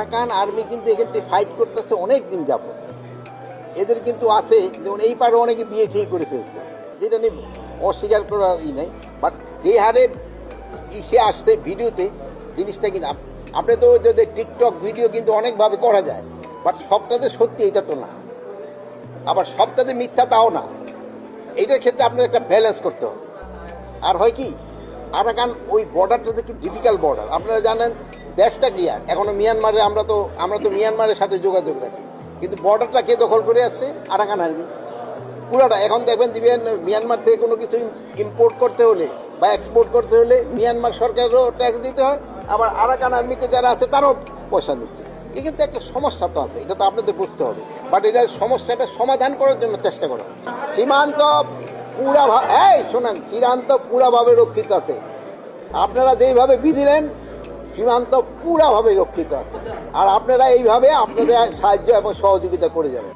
Arakan army কিন্তু এখান থেকে ফাইট করতেছে অনেক দিন যাব এদের কিন্তু আছে, যেমন এই পারে অনেকে বিয়ে ঠিক করে ফেলছে, যেটা নিয়ে অস্বীকার করা ই নেই। বাট যে হারে ইসে আসছে ভিডিওতে, জিনিসটা কিন্তু আপনি তো যদি টিকটক ভিডিও কিন্তু অনেকভাবে করা যায় বাট সবটাতে সত্যি এটা তো না। আবার সবটাতে মিথ্যা তাও না। এইটার ক্ষেত্রে আপনার একটা ব্যালেন্স করতে হবে। আর হয় কি, আরাকান ওই বর্ডারটা একটু ডিফিকাল্ট বর্ডার আপনারা জানেন দেশটা কি আর? এখনও মিয়ানমারে আমরা তো আমরা তো মিয়ানমারের সাথে যোগাযোগ রাখি। কিন্তু বর্ডারটা কে দখল করে আসছে? Arakan Army. পুরাটা, এখন দেখবেন দিবেন মিয়ানমার থেকে কোনো কিছু ইম্পোর্ট করতে হলে বা এক্সপোর্ট করতে হলে মিয়ানমার সরকারেরও ট্যাক্স দিতে হয়, আবার আরাকান আর্মিতে যারা আছে তারাও পয়সা নিচ্ছে। এই কিন্তু একটা সমস্যা তো আছে, এটা তো আপনাদের বুঝতে হবে। বাট এটা সমস্যাটা সমাধান করার জন্য চেষ্টা করা সীমান্ত পুরা এই, শোনেন, সীমান্ত পুরাভাবে রক্ষিত আছে। আপনারা যেইভাবে বিধিলেন সীমান্ত পুরাভাবে রক্ষিত আছে। আর আপনারা এইভাবে আপনাদের সাহায্য এবং সহযোগিতা করে যাবেন।